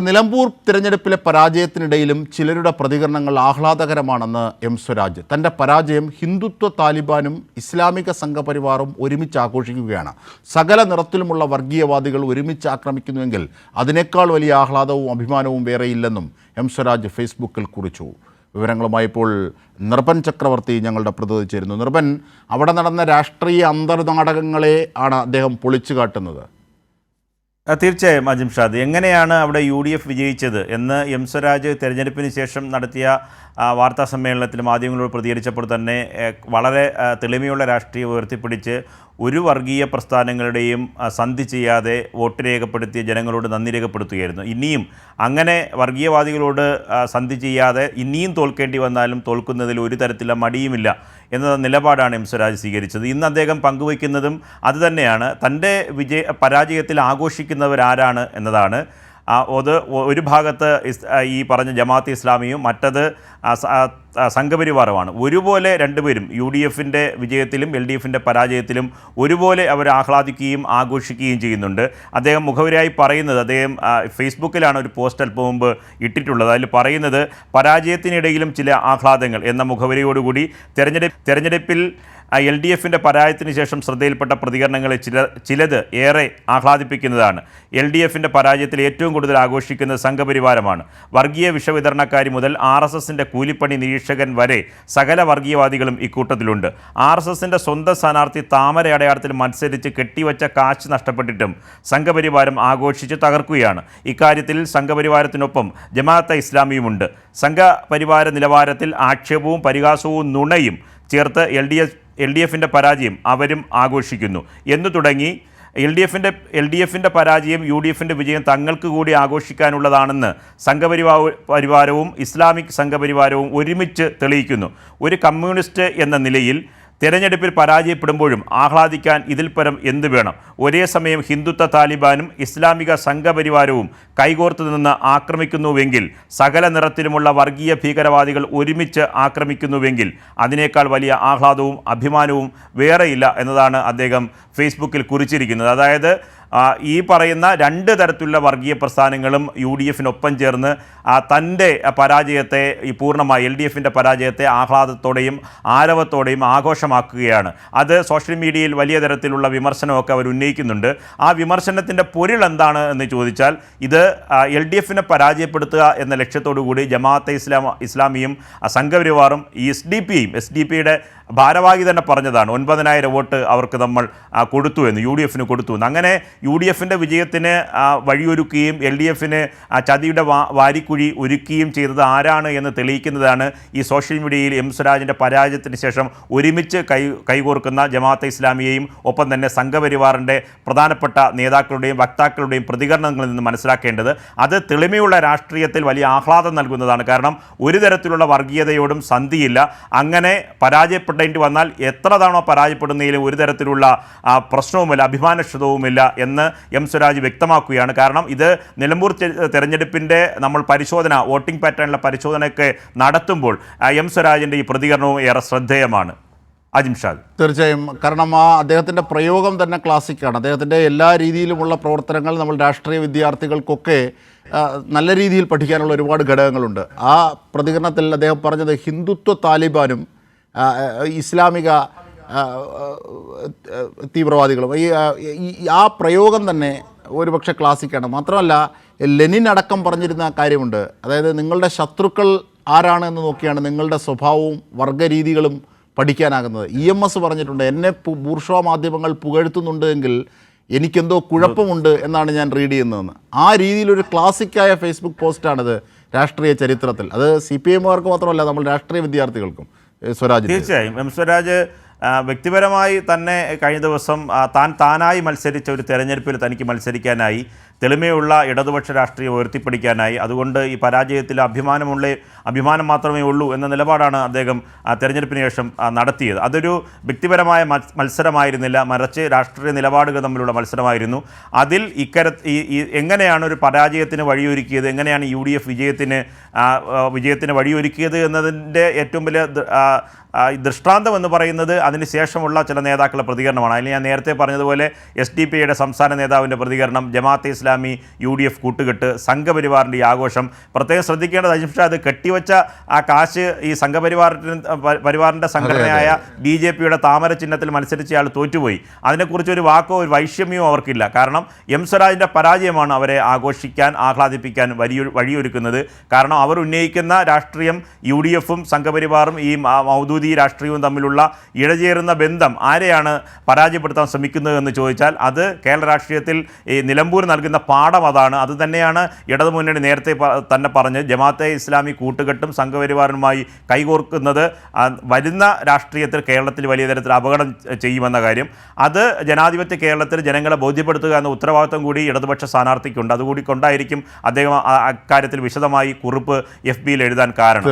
നിലമ്പൂർ തിരഞ്ഞെടുപ്പിലെ പരാജയത്തിനിടയിലും ചിലരുടെ പ്രതികരണങ്ങൾ ആഹ്ലാദകരമാണെന്ന് എം സ്വരാജ്. തന്റെ പരാജയം ഹിന്ദുത്വ താലിബാനും ഇസ്ലാമിക സംഘപരിവാറും ഒരുമിച്ച് ആഘോഷിക്കുകയാണ്. സകല നിറത്തിലുമുള്ള വർഗീയവാദികൾ ഒരുമിച്ച് ആക്രമിക്കുന്നുവെങ്കിൽ അതിനേക്കാൾ വലിയ ആഹ്ലാദവും അഭിമാനവും വേറെയില്ലെന്നും എം സ്വരാജ് ഫേസ്ബുക്കിൽ കുറിച്ചു. വിവരങ്ങളുമായി ഇപ്പോൾ നിർഭൻ ചക്രവർത്തി ഞങ്ങളുടെ പ്രതിനിധി ചേരുന്നു. നിർഭൻ അവിടെ നടന്ന രാഷ്ട്രീയ അന്തർനാടകങ്ങളെ ആണ് അദ്ദേഹം പൊളിച്ചു കാട്ടുന്നത്. തീർച്ചയായും അജിം ഷാദ്. എങ്ങനെയാണ് അവിടെ യു ഡി എഫ് വിജയിച്ചത് എന്ന് എം സ്വരാജ് തെരഞ്ഞെടുപ്പിന് ശേഷം നടത്തിയ വാർത്താ സമ്മേളനത്തിൽ മാധ്യമങ്ങളോട് പ്രതികരിച്ചപ്പോൾ തന്നെ വളരെ തെളിമയുള്ള രാഷ്ട്രീയം ഉയർത്തിപ്പിടിച്ച് ഒരു വർഗീയ പ്രസ്ഥാനങ്ങളുടെയും സന്ധി ചെയ്യാതെ വോട്ട് രേഖപ്പെടുത്തിയ ജനങ്ങളോട് നന്ദി രേഖപ്പെടുത്തുകയായിരുന്നു. ഇനിയും അങ്ങനെ വർഗീയവാദികളോട് സന്ധി ചെയ്യാതെ ഇനിയും തോൽക്കേണ്ടി വന്നാലും തോൽക്കുന്നതിൽ ഒരു തരത്തിലുള്ള മടിയുമില്ല എന്ന നിലപാടാണ് എം സ്വരാജ് സ്വീകരിച്ചത്. ഇന്ന് അദ്ദേഹം പങ്കുവയ്ക്കുന്നതും അതുതന്നെയാണ് തന്റെ വിജയ പരാജയത്തിൽ ആഘോഷിക്കുന്നവരാരാണ് എന്നതാണ്. അത് ഒരു ഭാഗത്ത് ഈ പറഞ്ഞ ജമാഅത്ത് ഇസ്ലാമിയും മറ്റത് സംഘപരിവാറുമാണ്. ഒരുപോലെ രണ്ടുപേരും യു ഡി എഫിന്റെ വിജയത്തിലും എൽ ഡി എഫിന്റെ പരാജയത്തിലും ഒരുപോലെ അവർ ആഹ്ലാദിക്കുകയും ആഘോഷിക്കുകയും ചെയ്യുന്നുണ്ട്. അദ്ദേഹം മുഖവരായി പറയുന്നത് അദ്ദേഹം ഫേസ്ബുക്കിലാണ് ഒരു പോസ്റ്റ് അല്പം മുമ്പ് ഇട്ടിട്ടുള്ളത്. അതിൽ പറയുന്നത് പരാജയത്തിനിടയിലും ചില ആഹ്ലാദങ്ങൾ എന്ന മുഖവരിയോടുകൂടി തെരഞ്ഞെടുപ്പ് തെരഞ്ഞെടുപ്പിൽ എൽ ഡി എഫിന്റെ പരാജയത്തിന് ശേഷം ശ്രദ്ധയിൽപ്പെട്ട പ്രതികരണങ്ങളിൽ ചില ചിലത് ഏറെ ആഹ്ലാദിപ്പിക്കുന്നതാണ്. എൽ ഡി എഫിന്റെ പരാജയത്തിൽ ഏറ്റവും കൂടുതൽ ആഘോഷിക്കുന്ന സംഘപരിവാരമാണ്. വർഗീയ വിഷവിതരണക്കാരി മുതൽ ആർ എസ് എസിന്റെ കൂലിപ്പണി നിരീക്ഷകൻ വരെ സകല വർഗീയവാദികളും ഇക്കൂട്ടത്തിലുണ്ട്. ആർ എസ് എസിന്റെ സ്വന്തം സ്ഥാനാർത്ഥി താമര അടയാളത്തിൽ മത്സരിച്ച് കെട്ടിവച്ച കാശ് നഷ്ടപ്പെട്ടിട്ടും സംഘപരിവാരം ആഘോഷിച്ച് തകർക്കുകയാണ്. ഇക്കാര്യത്തിൽ സംഘപരിവാരത്തിനൊപ്പം ജമാഅത്തെ ഇസ്ലാമിയുമുണ്ട്. സംഘപരിവാര നിലവാരത്തിൽ ആക്ഷേപവും പരിഹാസവും നുണയും ചേർത്ത് L D F L D എഫിന്റെ പരാജയം അവരും ആഘോഷിക്കുന്നു. എന്നു തുടങ്ങി എൽ ഡി എഫിന്റെ എൽ ഡി എഫിന്റെ പരാജയം യു ഡി എഫിന്റെ വിജയം തങ്ങൾക്ക് കൂടി ആഘോഷിക്കാനുള്ളതാണെന്ന് സംഘപരിവാ പരിവാരവും ഇസ്ലാമിക് സംഘപരിവാരവും ഒരുമിച്ച് തെളിയിക്കുന്നു. ഒരു കമ്മ്യൂണിസ്റ്റ് എന്ന നിലയിൽ തിരഞ്ഞെടുപ്പിൽ പരാജയപ്പെടുമ്പോഴും ആഹ്ലാദിക്കാൻ ഇതിൽ പരം എന്ത് വേണം? ഒരേ സമയം ഹിന്ദുത്വ താലിബാനും ഇസ്ലാമിക സംഘപരിവാരവും കൈകോർത്ത് നിന്ന് ആക്രമിക്കുന്നുവെങ്കിൽ സകല നിറത്തിലുമുള്ള വർഗീയ ഭീകരവാദികൾ ഒരുമിച്ച് ആക്രമിക്കുന്നുവെങ്കിൽ അതിനേക്കാൾ വലിയ ആഹ്ലാദവും അഭിമാനവും വേറെയില്ല എന്നതാണ് അദ്ദേഹം ഫേസ്ബുക്കിൽ കുറിച്ചിരിക്കുന്നത്. അതായത് ഈ പറയുന്ന രണ്ട് തരത്തിലുള്ള വർഗീയ പ്രസ്ഥാനങ്ങളും യു ഡി എഫിനൊപ്പം ചേർന്ന് തന്റെ പരാജയത്തെ ഈ പൂർണമായി എൽ ഡി എഫിന്റെ പരാജയത്തെ ആഹ്ലാദത്തോടെയും ആരവത്തോടെയും ആഘോഷമാക്കുകയാണ്. അത് സോഷ്യൽ മീഡിയയിൽ വലിയ തരത്തിലുള്ള വിമർശനമൊക്കെ അവർ ഉന്നയിക്കുന്നുണ്ട്. ആ വിമർശനത്തിന്റെ പൊരുൾ എന്താണ് എന്ന് ചോദിച്ചാൽ ഇത് എൽ ഡി എഫിനെ പരാജയപ്പെടുത്തുക എന്ന ലക്ഷ്യത്തോടു കൂടി ജമാഅത്തെ ഇസ്ലാം ഇസ്ലാമിയും സംഘപരിവാറും ഈ എസ് ഡി പിയും എസ് ഡി പിയുടെ ഭാരവാഹി തന്നെ പറഞ്ഞതാണ് ഒൻപതിനായിരം വോട്ട് അവർക്ക് നമ്മൾ കൊടുത്തു എന്ന് യു ഡി എഫിന് കൊടുത്തു എന്ന്. അങ്ങനെ യു ഡി എഫിന്റെ വിജയത്തിന് വഴിയൊരുക്കുകയും എൽ ഡി എഫിന് ചതിയുടെ വാ വാരിക്കുഴി ഒരുക്കുകയും ചെയ്തത് ആരാണ് എന്ന് തെളിയിക്കുന്നതാണ് ഈ സോഷ്യൽ മീഡിയയിൽ എം സ്വരാജിന്റെ പരാജയത്തിന് ശേഷം ഒരുമിച്ച് കൈ കൈകോർക്കുന്ന ജമാഅത്തെ ഇസ്ലാമിയെയും ഒപ്പം തന്നെ സംഘപരിവാറിന്റെ പ്രധാനപ്പെട്ട നേതാക്കളുടെയും വക്താക്കളുടെയും പ്രതികരണങ്ങളിൽ നിന്ന് മനസ്സിലാക്കേണ്ടത് അത് തെളിമയുള്ള രാഷ്ട്രീയത്തിൽ വലിയ ആഹ്ലാദം നൽകുന്നതാണ്. കാരണം ഒരു തരത്തിലുള്ള വർഗീയതയോടും സന്ധിയില്ല. അങ്ങനെ പരാജയപ്പെടേണ്ടി വന്നാൽ എത്ര തവണ പരാജയപ്പെടുന്നതിലും ഒരു തരത്തിലുള്ള പ്രശ്നവുമില്ല അഭിമാനക്ഷതവുമില്ല എന്ന് എം സ്വരാജ് വ്യക്തമാക്കുകയാണ്. കാരണം ഇത് നിലമ്പൂർ തെരഞ്ഞെടുപ്പിന്റെ നമ്മൾ പരിശോധന വോട്ടിംഗ് പാറ്റേണിലെ പരിശോധനയൊക്കെ നടത്തുമ്പോൾ എം സ്വരാജിന്റെ ഈ പ്രതികരണവും ഏറെ ശ്രദ്ധേയമാണ്. തീർച്ചയായും. കാരണം ആ അദ്ദേഹത്തിന്റെ പ്രയോഗം തന്നെ ക്ലാസിക്കാണ് അദ്ദേഹത്തിന്റെ എല്ലാ രീതിയിലുമുള്ള പ്രവർത്തനങ്ങൾ നമ്മൾ രാഷ്ട്രീയ വിദ്യാർത്ഥികൾക്കൊക്കെ നല്ല രീതിയിൽ പഠിക്കാനുള്ള ഒരുപാട് ഘടകങ്ങളുണ്ട്. ആ പ്രതികരണത്തിൽ അദ്ദേഹം പറഞ്ഞത് ഹിന്ദുത്വ താലിബാനും ഇസ്ലാമിക തീവ്രവാദികളും. ഈ ആ, പ്രയോഗം തന്നെ ഒരുപക്ഷെ ക്ലാസിക്കാണ്. മാത്രമല്ല ലെനിൻ അടക്കം പറഞ്ഞിരുന്ന കാര്യമുണ്ട്. അതായത് നിങ്ങളുടെ ശത്രുക്കൾ ആരാണ് എന്ന് നോക്കിയാണ് നിങ്ങളുടെ സ്വഭാവവും വർഗരീതികളും പഠിക്കാനാകുന്നത്. ഇ എം എസ് പറഞ്ഞിട്ടുണ്ട് എന്നെ ബൂർഷോ മാധ്യമങ്ങൾ പുകഴ്ത്തുന്നുണ്ട് എങ്കിൽ എനിക്കെന്തോ കുഴപ്പമുണ്ട് എന്നാണ് ഞാൻ റീഡ് ചെയ്യുന്നതെന്ന്. ആ രീതിയിലൊരു ക്ലാസിക്കായ ഫേസ്ബുക്ക് പോസ്റ്റാണിത് രാഷ്ട്രീയ ചരിത്രത്തിൽ. അത് സി പി എമ്മുകാർക്ക് മാത്രമല്ല നമ്മൾ രാഷ്ട്രീയ വിദ്യാർത്ഥികൾക്കും സ്വരാജ് തീർച്ചയായും. എം സ്വരാജ് വ്യക്തിപരമായി തന്നെ കഴിഞ്ഞ ദിവസം താൻ താനായി മത്സരിച്ച ഒരു തെരഞ്ഞെടുപ്പിൽ തനിക്ക് മത്സരിക്കാനായി തെളിമയുള്ള ഇടതുപക്ഷ രാഷ്ട്രീയം ഉയർത്തിപ്പിടിക്കാനായി. അതുകൊണ്ട് ഈ പരാജയത്തിൽ അഭിമാനമുള്ള അഭിമാനം മാത്രമേ ഉള്ളൂ എന്ന നിലപാടാണ് അദ്ദേഹം തെരഞ്ഞെടുപ്പിന് ശേഷം നടത്തിയത്. അതൊരു വ്യക്തിപരമായ മത്സരമായിരുന്നില്ല. മറിച്ച് രാഷ്ട്രീയ നിലപാടുകൾ തമ്മിലുള്ള മത്സരമായിരുന്നു. അതിൽ ഇക്കര ഈ എങ്ങനെയാണ് ഒരു പരാജയത്തിന് വഴിയൊരുക്കിയത്? എങ്ങനെയാണ് യു ഡി എഫ് വിജയത്തിന് വിജയത്തിന് വഴിയൊരുക്കിയത് എന്നതിന്റെ ഏറ്റവും വലിയ ദൃഷ്ടാന്തം എന്ന് പറയുന്നത് അതിനുശേഷമുള്ള ചില നേതാക്കളുടെ പ്രതികരണമാണ്. അതിൽ ഞാൻ നേരത്തെ പറഞ്ഞതുപോലെ എസ് ഡി പിയുടെ സംസ്ഥാന നേതാവിന്റെ പ്രതികരണം Jamaat-e Islami U D F കൂട്ടുകെട്ട് സംഘപരിവാറിന്റെ ഈ ആഘോഷം. പ്രത്യേകം ശ്രദ്ധിക്കേണ്ടത് അജിംഷാ അത് കെട്ടിവെച്ച ആ കാശ് ഈ സംഘപരിവാറിന് പരിവാറിന്റെ സംഘടനയായ ബി ജെ പിയുടെ താമര ചിഹ്നത്തിൽ മത്സരിച്ച് അയാൾ തോറ്റുപോയി. അതിനെക്കുറിച്ച് ഒരു വാക്കോ ഒരു വൈഷമ്യമോ അവർക്കില്ല. കാരണം എം സ്വരാജിന്റെ പരാജയമാണ് അവരെ ആഘോഷിക്കാൻ ആഹ്ലാദിപ്പിക്കാൻ വലിയ വഴിയൊരുക്കുന്നത്. കാരണം അവർ ഉന്നയിക്കുന്ന രാഷ്ട്രീയം യു ഡി എഫും സംഘപരിവാറും ഈ മൗദൂദി രാഷ്ട്രീയവും തമ്മിലുള്ള ഇഴചേരുന്ന ബന്ധം ആരെയാണ് പരാജയപ്പെടുത്താൻ ശ്രമിക്കുന്നത് എന്ന് ചോദിച്ചാൽ അത് കേരള രാഷ്ട്രീയത്തിൽ ഈ നിലമ്പൂർ നൽകുന്ന പാഠം അതാണ്. അത് തന്നെയാണ് ഇടതുമുന്നണി നേരത്തെ തന്നെ പറഞ്ഞ് ജമാഅത്തെ ഇസ്ലാമി കൂട്ടുകെട്ടും സംഘപരിവാറുമായി കൈകോർക്കുന്നത് വരുന്ന രാഷ്ട്രീയത്തിൽ കേരളത്തിൽ വലിയ തരത്തിൽ അപകടം ചെയ്യുമെന്ന കാര്യം. അത് ജനാധിപത്യ കേരളത്തിൽ ജനങ്ങളെ ബോധ്യപ്പെടുത്തുക എന്ന ഉത്തരവാദിത്വം കൂടി ഇടതുപക്ഷ സ്ഥാനാർത്ഥിക്കുണ്ട്. അതുകൂടി കൊണ്ടായിരിക്കും അദ്ദേഹം അക്കാര്യത്തിൽ വിശദമായി കുറിപ്പ് എഫ് ബിയിൽ എഴുതാൻ കാരണം.